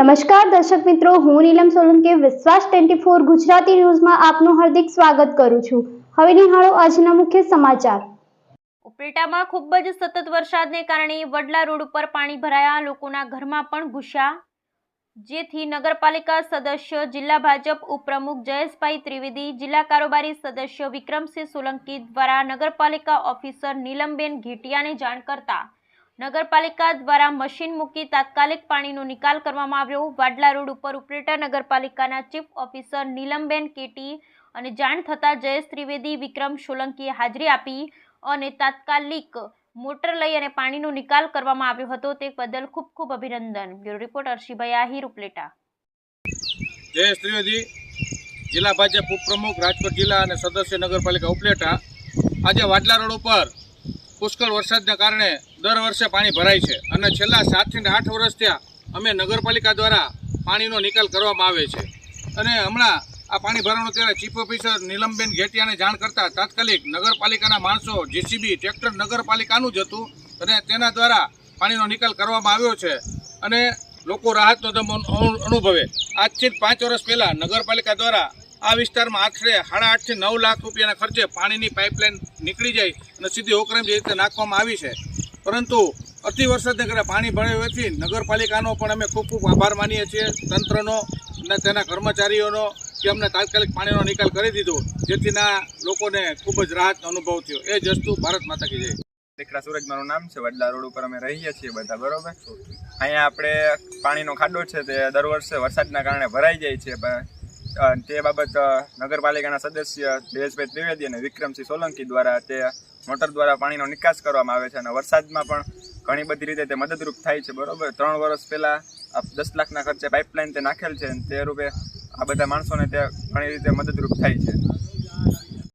નમસ્કાર દર્શક મિત્રો, હું નીલમ સોલંકી, વિશ્વાસ ટ્વેન્ટી ફોર ગુજરાતી ન્યૂઝમાં આપનું હાર્દિક સ્વાગત કરું છું. હવે નિહાળો આજના મુખ્ય સમાચાર. ઉપલેટામાં ખૂબ જ સતત વરસાદને કારણે વડલા રોડ ઉપર પાણી ભરાયા, લોકોના ઘરમાં પણ ઘૂસ્યા. જેથી નગરપાલિકા સદસ્ય જિલ્લા ભાજપ ઉપપ્રમુખ જયેશભાઈ ત્રિવેદી, જિલ્લા કારોબારી સદસ્ય વિક્રમસિંહ સોલંકી દ્વારા નગરપાલિકા ઓફિસર નીલમબેન ઘેટિયાને જાણ કરતા નગરપાલિકા દ્વારા મશીન મૂકી તાત્કાલિક પાણીનો નિકાલ કરવામાં આવ્યો. વાડલા રોડ ઉપર ઉપલેટા નગરપાલિકાના ચીફ ઓફિસર નીલમબેન કેટી અને જાણ થતાં જયેશ ત્રિવેદી, વિક્રમ સોલંકીએ હાજરી આપી અને તાત્કાલિક મોટર લઈ અને પાણીનો નિકાલ કરવામાં આવ્યો હતો. તે બદલ ખૂબ ખૂબ અભિનંદન. Bureau report અર્શીભાઈ Ahir, Upleta. જયેશ ત્રિવેદી, જિલ્લા ભાજપ ઉપપ્રમુખ, રાજકોટ જિલ્લા અને સદસ્ય નગરપાલિકા ઉપલેટા. આજે વાડલા રોડ ઉપર પુષ્કળ વરસાદના કારણે દર વર્ષે પાણી ભરાય છે. અને છેલ્લા સાતથી આઠ વર્ષ ત્યાં અમે નગરપાલિકા દ્વારા પાણીનો નિકાલ કરવામાં આવે છે. અને હમણાં આ પાણી ભરવાનું ત્યારે ચીફ ઓફિસર નીલમબેન ઘેટિયાને જાણ કરતા તાત્કાલિક નગરપાલિકાના માણસો જીસીબી ટ્રેક્ટર નગરપાલિકાનું જ હતું અને તેના દ્વારા પાણીનો નિકાલ કરવામાં આવ્યો છે. અને લોકો રાહતનો દમ અનુ- અનુભવે. આજથી પાંચ વર્ષ પહેલાં નગરપાલિકા દ્વારા આ વિસ્તારમાં આશરે સાડા આઠથી નવ લાખ રૂપિયાના ખર્ચે પાણીની પાઇપલાઇન નીકળી જાય અને સીધી ઓકરમ જે રીતે નાખવામાં આવી છે. પરંતુ અતિ વરસાદને કારણે પાણી ભરાયું હોવાથી નગરપાલિકાનો પણ અમે ખૂબ ખૂબ આભાર માનીએ છીએ. તંત્રનો અને તેના કર્મચારીઓનો કે અમને તાત્કાલિક પાણીનો નિકાલ કરી દીધો જેથી ના લોકોને ખૂબ જ રાહતનો અનુભવ થયો. એ જ વસ્તુ ભારત માતા કી જય. દીકરા સુરજ, મારું નામ છે. વડલા રોડ ઉપર અમે રહીએ છીએ બધા, બરોબર? અહીંયા આપણે પાણીનો ખાડો છે તે દર વર્ષે વરસાદના કારણે ભરાઈ જાય છે તે બાબત નગરપાલિકાના સદસ્ય જયેશભાઈ ત્રિવેદી અને વિક્રમસિંહ સોલંકી દ્વારા તે મોટર દ્વારા પાણીનો નિકાસ કરવામાં આવે છે અને વરસાદમાં પણ ઘણી બધી રીતે તે મદદરૂપ થાય છે. બરોબર? ત્રણ વર્ષ પહેલાં દસ લાખના ખર્ચે પાઇપલાઇન તે નાખેલ છે અને તે રૂપે આ બધા માણસોને તે ઘણી રીતે મદદરૂપ થાય છે.